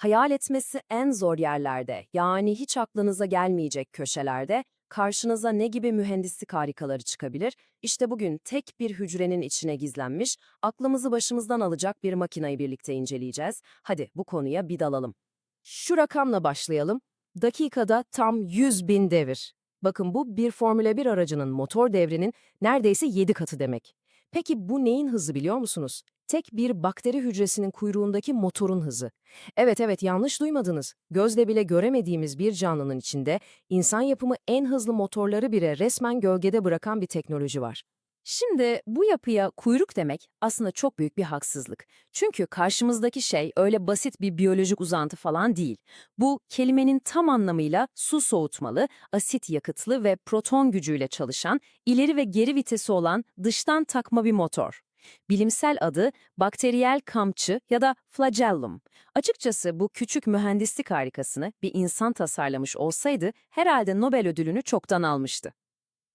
Hayal etmesi en zor yerlerde, yani hiç aklınıza gelmeyecek köşelerde, karşınıza ne gibi mühendislik harikaları çıkabilir? İşte bugün tek bir hücrenin içine gizlenmiş, aklımızı başımızdan alacak bir makinayı birlikte inceleyeceğiz. Hadi bu konuya bir dalalım. Şu rakamla başlayalım. Dakikada tam 100 bin devir. Bakın bu bir Formula 1 aracının motor devrinin neredeyse 7 katı demek. Peki bu neyin hızı biliyor musunuz? Tek bir bakteri hücresinin kuyruğundaki motorun hızı. Evet evet yanlış duymadınız. Gözle bile göremediğimiz bir canlının içinde insan yapımı en hızlı motorları bile resmen gölgede bırakan bir teknoloji var. Şimdi bu yapıya kuyruk demek aslında çok büyük bir haksızlık. Çünkü karşımızdaki şey öyle basit bir biyolojik uzantı falan değil. Bu kelimenin tam anlamıyla su soğutmalı, asit yakıtlı ve proton gücüyle çalışan, ileri ve geri vitesi olan dıştan takma bir motor. Bilimsel adı bakteriyel kamçı ya da flagellum. Açıkçası bu küçük mühendislik harikasını bir insan tasarlamış olsaydı herhalde Nobel ödülünü çoktan almıştı.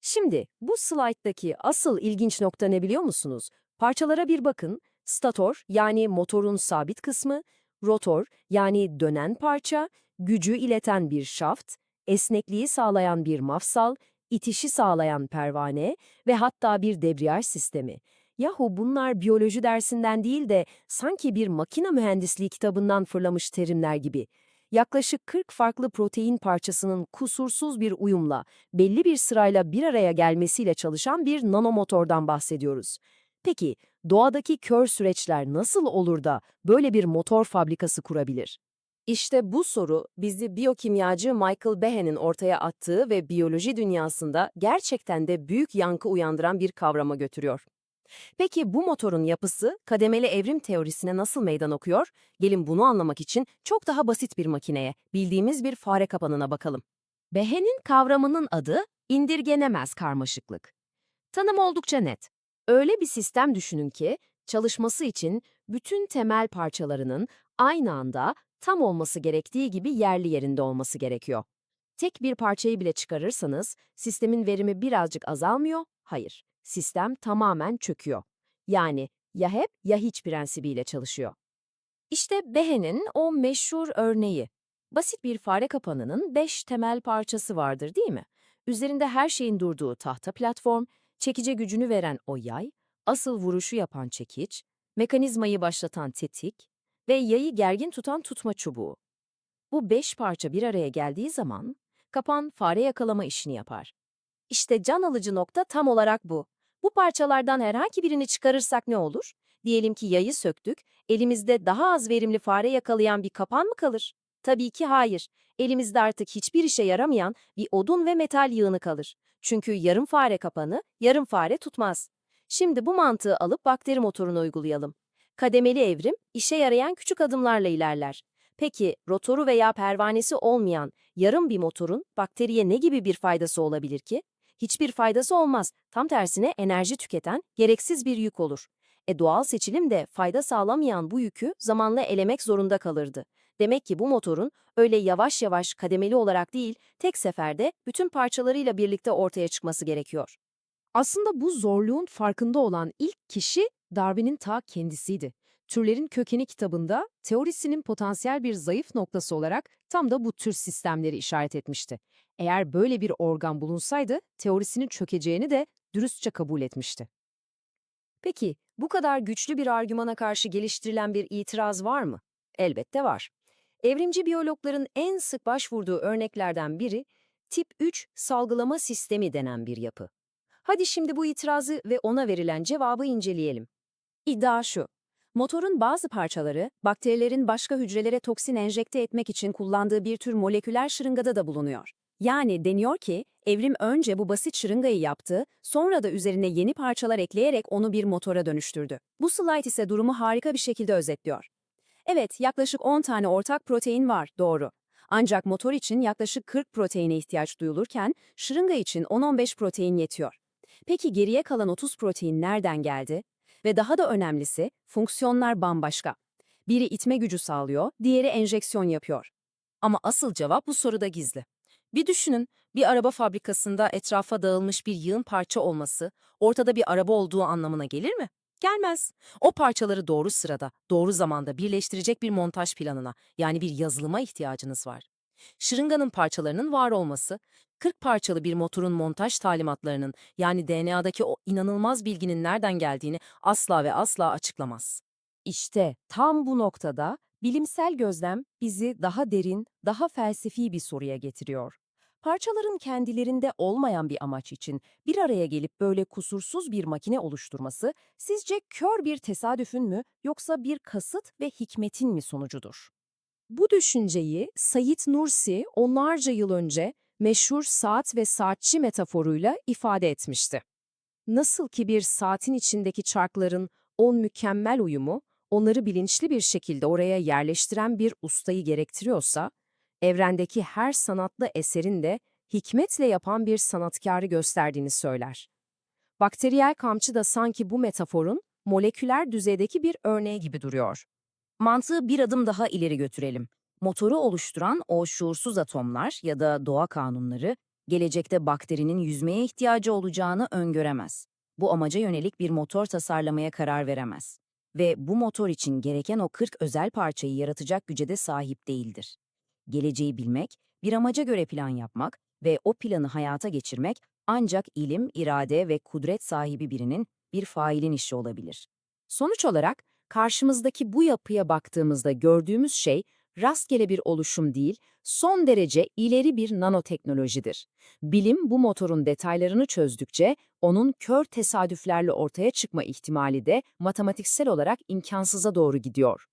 Şimdi bu slayttaki asıl ilginç nokta ne biliyor musunuz? Parçalara bir bakın. Stator yani motorun sabit kısmı, rotor yani dönen parça, gücü ileten bir şaft, esnekliği sağlayan bir mafsal, itişi sağlayan pervane ve hatta bir debriyaj sistemi. Yahu bunlar biyoloji dersinden değil de sanki bir makine mühendisliği kitabından fırlamış terimler gibi. Yaklaşık 40 farklı protein parçasının kusursuz bir uyumla, belli bir sırayla bir araya gelmesiyle çalışan bir nanomotordan bahsediyoruz. Peki, doğadaki kör süreçler nasıl olur da böyle bir motor fabrikası kurabilir? İşte bu soru bizi biyokimyacı Michael Behe'nin ortaya attığı ve biyoloji dünyasında gerçekten de büyük yankı uyandıran bir kavrama götürüyor. Peki bu motorun yapısı kademeli evrim teorisine nasıl meydan okuyor? Gelin bunu anlamak için çok daha basit bir makineye, bildiğimiz bir fare kapanına bakalım. Behe'nin kavramının adı indirgenemez karmaşıklık. Tanım oldukça net. Öyle bir sistem düşünün ki çalışması için bütün temel parçalarının aynı anda tam olması gerektiği gibi yerli yerinde olması gerekiyor. Tek bir parçayı bile çıkarırsanız sistemin verimi birazcık azalmıyor, hayır sistem tamamen çöküyor. Yani ya hep ya hiç prensibiyle çalışıyor. İşte Behe'nin o meşhur örneği. Basit bir fare kapanının beş temel parçası vardır değil mi? Üzerinde her şeyin durduğu tahta platform, çekice gücünü veren o yay, asıl vuruşu yapan çekiç, mekanizmayı başlatan tetik ve yayı gergin tutan tutma çubuğu. Bu beş parça bir araya geldiği zaman kapan fare yakalama işini yapar. İşte can alıcı nokta tam olarak bu. Bu parçalardan herhangi birini çıkarırsak ne olur? Diyelim ki yayı söktük, elimizde daha az verimli fare yakalayan bir kapan mı kalır? Tabii ki hayır. Elimizde artık hiçbir işe yaramayan bir odun ve metal yığını kalır. Çünkü yarım fare kapanı yarım fare tutmaz. Şimdi bu mantığı alıp bakteri motoruna uygulayalım. Kademeli evrim işe yarayan küçük adımlarla ilerler. Peki rotoru veya pervanesi olmayan yarım bir motorun bakteriye ne gibi bir faydası olabilir ki? Hiçbir faydası olmaz. Tam tersine enerji tüketen, gereksiz bir yük olur. E doğal seçilim de fayda sağlamayan bu yükü zamanla elemek zorunda kalırdı. Demek ki bu motorun öyle yavaş yavaş kademeli olarak değil, tek seferde bütün parçalarıyla birlikte ortaya çıkması gerekiyor. Aslında bu zorluğun farkında olan ilk kişi Darwin'in ta kendisiydi. Türlerin Kökeni kitabında teorisinin potansiyel bir zayıf noktası olarak tam da bu tür sistemleri işaret etmişti. Eğer böyle bir organ bulunsaydı teorisinin çökeceğini de dürüstçe kabul etmişti. Peki bu kadar güçlü bir argümana karşı geliştirilen bir itiraz var mı? Elbette var. Evrimci biyologların en sık başvurduğu örneklerden biri tip 3 salgılama sistemi denen bir yapı. Hadi şimdi bu itirazı ve ona verilen cevabı inceleyelim. İddia şu. Motorun bazı parçaları, bakterilerin başka hücrelere toksin enjekte etmek için kullandığı bir tür moleküler şırıngada da bulunuyor. Yani deniyor ki, evrim önce bu basit şırıngayı yaptı, sonra da üzerine yeni parçalar ekleyerek onu bir motora dönüştürdü. Bu slide ise durumu harika bir şekilde özetliyor. Evet, yaklaşık 10 tane ortak protein var, doğru. Ancak motor için yaklaşık 40 proteine ihtiyaç duyulurken, şırınga için 10-15 protein yetiyor. Peki geriye kalan 30 protein nereden geldi? Ve daha da önemlisi, fonksiyonlar bambaşka. Biri itme gücü sağlıyor, diğeri enjeksiyon yapıyor. Ama asıl cevap bu soruda gizli. Bir düşünün, bir araba fabrikasında etrafa dağılmış bir yığın parça olması, ortada bir araba olduğu anlamına gelir mi? Gelmez. O parçaları doğru sırada, doğru zamanda birleştirecek bir montaj planına, yani bir yazılıma ihtiyacınız var. Şırınganın parçalarının var olması, 40 parçalı bir motorun montaj talimatlarının, yani DNA'daki o inanılmaz bilginin nereden geldiğini asla ve asla açıklamaz. İşte tam bu noktada bilimsel gözlem bizi daha derin, daha felsefi bir soruya getiriyor. Parçaların kendilerinde olmayan bir amaç için bir araya gelip böyle kusursuz bir makine oluşturması sizce kör bir tesadüfün mü yoksa bir kasıt ve hikmetin mi sonucudur? Bu düşünceyi Said Nursi onlarca yıl önce meşhur saat ve saatçi metaforuyla ifade etmişti. Nasıl ki bir saatin içindeki çarkların on mükemmel uyumu, onları bilinçli bir şekilde oraya yerleştiren bir ustayı gerektiriyorsa, evrendeki her sanatlı eserin de hikmetle yapan bir sanatkarı gösterdiğini söyler. Bakteriyel kamçı da sanki bu metaforun moleküler düzeydeki bir örneği gibi duruyor. Mantığı bir adım daha ileri götürelim. Motoru oluşturan o şuursuz atomlar ya da doğa kanunları gelecekte bakterinin yüzmeye ihtiyacı olacağını öngöremez. Bu amaca yönelik bir motor tasarlamaya karar veremez. Ve bu motor için gereken o 40 özel parçayı yaratacak güce de sahip değildir. Geleceği bilmek, bir amaca göre plan yapmak ve o planı hayata geçirmek ancak ilim, irade ve kudret sahibi birinin, bir failin işi olabilir. Sonuç olarak karşımızdaki bu yapıya baktığımızda gördüğümüz şey rastgele bir oluşum değil, son derece ileri bir nanoteknolojidir. Bilim bu motorun detaylarını çözdükçe onun kör tesadüflerle ortaya çıkma ihtimali de matematiksel olarak imkansıza doğru gidiyor.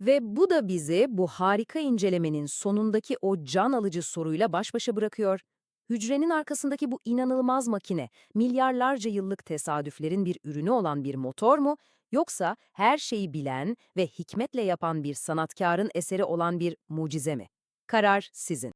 Ve bu da bizi bu harika incelemenin sonundaki o can alıcı soruyla baş başa bırakıyor. Hücrenin arkasındaki bu inanılmaz makine, milyarlarca yıllık tesadüflerin bir ürünü olan bir motor mu, yoksa her şeyi bilen ve hikmetle yapan bir sanatkarın eseri olan bir mucize mi? Karar sizin.